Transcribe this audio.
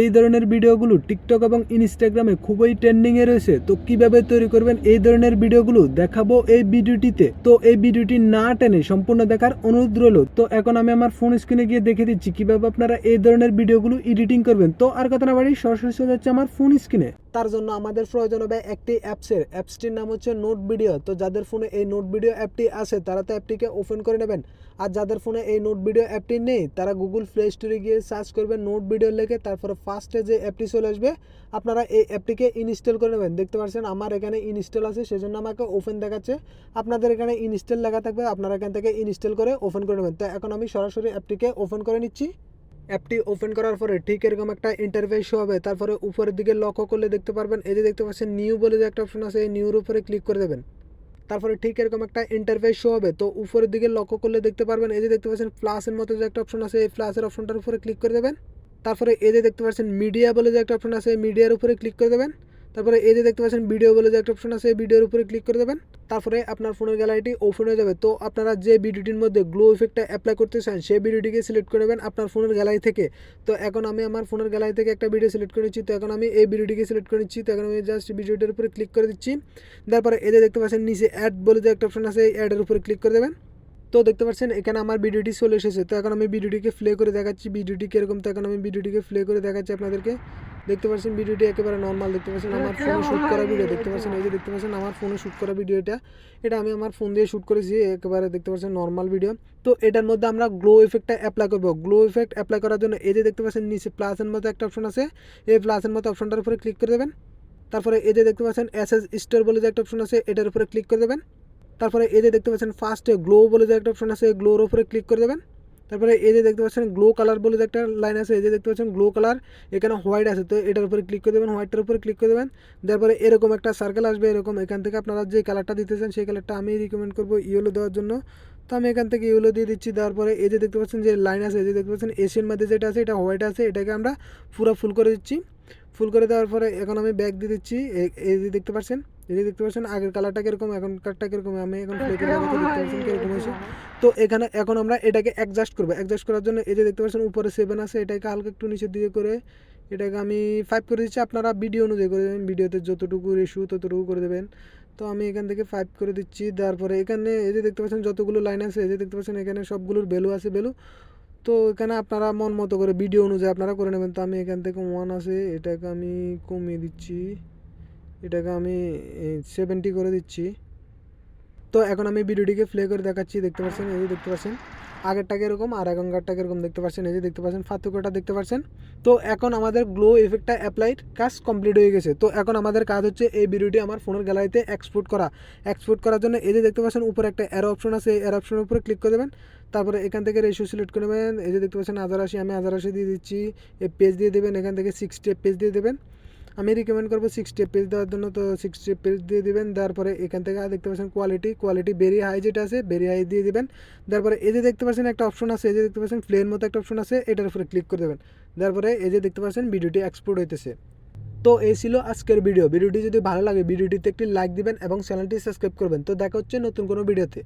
এই ধরনের ভিডিওগুলো টিকটক এবং ইনস্টাগ্রামে খুবই ট্রেন্ডিংয়ে রয়েছে, তো কীভাবে তৈরি করবেন এই ধরনের ভিডিওগুলো দেখাবো এই ভিডিওটিতে। তো এই ভিডিওটি না টেনে সম্পূর্ণ দেখার অনুরোধ রইল। তো এখন আমি আমার ফোন স্ক্রিনে গিয়ে দেখে দিচ্ছি কীভাবে আপনারা এই ধরনের ভিডিওগুলো এডিটিং করবেন। তো আর কথা না বাড়ি সরাসরি যাচ্ছে আমার ফোন স্ক্রিনে। তার জন্য আমাদের প্রয়োজন হবে একটি অ্যাপসের। অ্যাপসটির নাম হচ্ছে নোট ভিডিও। তো যাদের ফোনে এই নোট ভিডিও অ্যাপটি আছে, তারা তো অ্যাপটিকে ওপেন করে নেবেন। আর যাদের ফোনে এই নোট ভিডিও অ্যাপটি নেই, তারা গুগল প্লে স্টোরে গিয়ে সার্চ করবেন নোট ভিডিও লেগে তারপরে ফার্স্টে যে অ্যাপটি চলে আসবে, আপনারা এই অ্যাপটিকে ইনস্টল করে নেবেন। দেখতে পাচ্ছেন, আমার এখানে ইনস্টল আছে, সেজন্য আমাকে ওপেন দেখাচ্ছে। আপনাদের এখানে ইনস্টল লেখা থাকবে, আপনারা এখান থেকে ইনস্টল করে ওপেন করে নেবেন। তো এখন আমি সরাসরি অ্যাপটিকে ওপেন করে নিচ্ছি। অ্যাপটি ওপেন করার পরে ঠিক এরকম একটা ইন্টারফেস শো হবে। তারপরে উপরের দিকে লক্ষ্য করলে দেখতে পারবেন, এই যে দেখতে পাচ্ছেন নিউ বলে যে একটা অপশন আছে, এই নিউর উপরে ক্লিক করে দেবেন। তারপরে ঠিক এরকম একটা ইন্টারফেস শো হবে, তো উপরের দিকে লক্ষ্য করলে দেখতে পারবেন, এই যে দেখতে পাচ্ছেন প্লাসের মতো যে একটা অপশন আছে, এই প্লাসের অপশনটার উপরে ক্লিক করে দেবেন। তারপরে এই যে দেখতে পাচ্ছেন মিডিয়া বলে যে একটা অপশন আছে মিডিয়ার উপরে ক্লিক করে দেবেন। তারপরে এই যে দেখতে পাচ্ছেন ভিডিও বলে যে একটা অপশন আছে ভিডিওর উপরে ক্লিক করে দেবেন। তারপরে আপনার ফোনের গ্যালারিটি ওপেন হয়ে যাবে। তো আপনারা যে ভিডিওটির মধ্যে গ্লো ইফেক্টটা অ্যাপ্লাই করতে চান, সেই ভিডিওটিকে সিলেক্ট করে নেবেন আপনার ফোনের গ্যালারি থেকে। তো এখন আমি আমার ফোনের গ্যালারি থেকে একটা ভিডিও সিলেক্ট করে নিচ্ছি। তো এখন আমি এই ভিডিওটিকে সিলেক্ট করে নিচ্ছি। তো এখন আমি জাস্ট ভিডিওটার উপরে ক্লিক করে দিচ্ছি। তারপরে এদের দেখতে পাচ্ছেন, নিচে অ্যাড বলে যে একটা অপশন আছে, এই অ্যাডের উপরে ক্লিক করে দেবেন। তো দেখতে পাচ্ছেন, এখানে আমার ভিডিওটি চলে এসেছে। তো এখন আমি ভিডিওটিকে প্লে করে দেখাচ্ছি। ভিডিওটি কীরকম? তো এখন আমি ভিডিওটিকে প্লে করে দেখাচ্ছি আপনাদেরকে। দেখতে পাচ্ছেন ভিডিওটি একেবারে নর্মাল দেখতে পাচ্ছেন আমার ফোনে শ্যুট করা ভিডিও দেখতে পাচ্ছেন এই যে দেখতে পাচ্ছেন আমার ফোনে শ্যুট করা ভিডিও এটা। এটা আমি আমার ফোন দিয়ে শ্যুট করেছি একেবারে দেখতে পাচ্ছেন নর্মাল ভিডিও তো এটার মধ্যে আমরা গ্লো এফেক্টটা অ্যাপ্লাই করব। গ্লো এফেক্ট অ্যাপ্লাই করার জন্য এই যে দেখতে পাচ্ছেন নিচে প্লাসের মতো একটা অপশন আছে। এই প্লাসের মতো অপশনটার উপরে ক্লিক করে দেবেন। তারপরে এই যে দেখতে পাচ্ছেন এস এস স্টোর বলে যে একটা অপশন আছে এটার উপরে ক্লিক করে দেবেন। তারপরে এই যে দেখতে পাচ্ছেন ফার্স্টে গ্লো বলে যে একটা অপশন আছে গ্লোর উপরে ক্লিক করে দেবেন। তারপরে এই যে দেখতে পাচ্ছেন গ্লো কালার বলে একটা লাইন আছে, এই যে দেখতে পাচ্ছেন গ্লো কালার এখানে হোয়াইট আছে, তো এটার উপরে ক্লিক করে দেবেন হোয়াইটটার উপরে ক্লিক করে দেবেন তারপরে এরকম একটা সার্কেল আসবে, এরকম এখান থেকে আপনারা যে কালারটা দিতে চান সেই কালারটা আমি রিকমেন্ড করব ইয়েলো দেওয়ার জন্য। তো আমি এখান থেকে ইয়েলো দিয়ে দিচ্ছি, দেওয়ার পরে এই যে দেখতে পাচ্ছেন যে লাইন আছে, এই যে দেখতে পাচ্ছেন এশিয়ার মধ্যে যেটা আছে, এটা হোয়াইট আছে, এটাকে আমরা পুরো ফুল করে দিচ্ছি। ফুল করে দেওয়ার পরে এখন আমি ব্যাক দিয়ে দিচ্ছি এই যে দেখতে পাচ্ছেন এই যে দেখতে পাচ্ছেন আগের কালারটা কীরকম এখন কালারটা কীরকম আমি এখন দেখতে পাচ্ছেন কীরকম হয়েছে। তো এখানে এখন আমরা এটাকে অ্যাডজাস্ট করব। অ্যাডজাস্ট করার জন্য এই যে দেখতে পাচ্ছেন উপরে সেভেন আছে এটাকে হালকা একটু নিচের দিকে করে এটাকে আমি ফাইভ করে দিচ্ছি। আপনারা ভিডিও অনুযায়ী করে দেবেন। ভিডিওতে যতটুকু রেশু ততটুকু করে দেবেন। তো আমি এখান থেকে ফাইভ করে দিচ্ছি। তারপরে এখানে এই যে দেখতে পাচ্ছেন যতগুলো লাইন আছে এই যে দেখতে পাচ্ছেন এখানে সবগুলোর ভ্যালু আছে ভ্যালু তো এখানে আপনারা মন মতো করে ভিডিও অনুযায়ী আপনারা করে নেবেন। তো আমি এখান থেকে ওয়ান আছে এটাকে আমি কমিয়ে দিচ্ছি। এটাকে আমি সেভেন্টি করে দিচ্ছি। তো এখন আমি ভিডিওটিকে প্লে করে দেখাচ্ছি, দেখতে পাচ্ছেন? এই দেখতে পাচ্ছেন? আগেরটাকে এরকম আর এখনকারটাকে এরকম দেখতে পাচ্ছেন? এই যে দেখতে পাচ্ছেন? পার্থক্যটা দেখতে পাচ্ছেন? তো এখন আমাদের গ্লো ইফেক্টটা অ্যাপ্লাইড কাজ কমপ্লিট হয়ে গেছে। তো এখন আমাদের কাজ হচ্ছে এই ভিডিওটি আমার ফোনের গ্যালারিতে এক্সপোর্ট করা। এক্সপোর্ট করার জন্য এই যে দেখতে পাচ্ছেন, উপরে একটা এরো অপশন আছে। এরো অপশনের উপরে ক্লিক করে দেবেন। তারপরে এখান থেকে রেশিও সিলেক্ট করে নেবেন। এই যে দেখতে পাচ্ছেন, হাজার আশি, আমি হাজার আশি দিয়ে দিচ্ছি। এই পেজ দিয়ে দেবেন, এখান থেকে সিক্সটি পেজ দিয়ে দেবেন। আমি রিকমেন্ড করব সিক্সটি পেজ দেওয়ার জন্য। তো সিক্সটি পেজ দিয়ে দিবেন তারপরে এখান থেকে দেখতে পাচ্ছেন কোয়ালিটি কোয়ালিটি ভেরি হাই যেটা আছে ভেরি হাই দিয়ে দিবেন। তারপরে পরে এই যে দেখতে পাচ্ছেন একটা অপশন আছে, এই যে দেখতে পাচ্ছেন প্লেন মতো একটা অপশন আছে, এটার উপরে ক্লিক করে দেবেন। তারপরে পরে এই যে দেখতে পাচ্ছেন ভিডিওটি এক্সপোর্ট হইতেছে। তো এই ছিল আজকের ভিডিও ভিডিওটি যদি ভালো লাগে, ভিডিওটিতে একটি লাইক দিবেন এবং চ্যানেলটি সাবস্ক্রাইব করবেন। তো দেখা হচ্ছে নতুন কোনো ভিডিওতে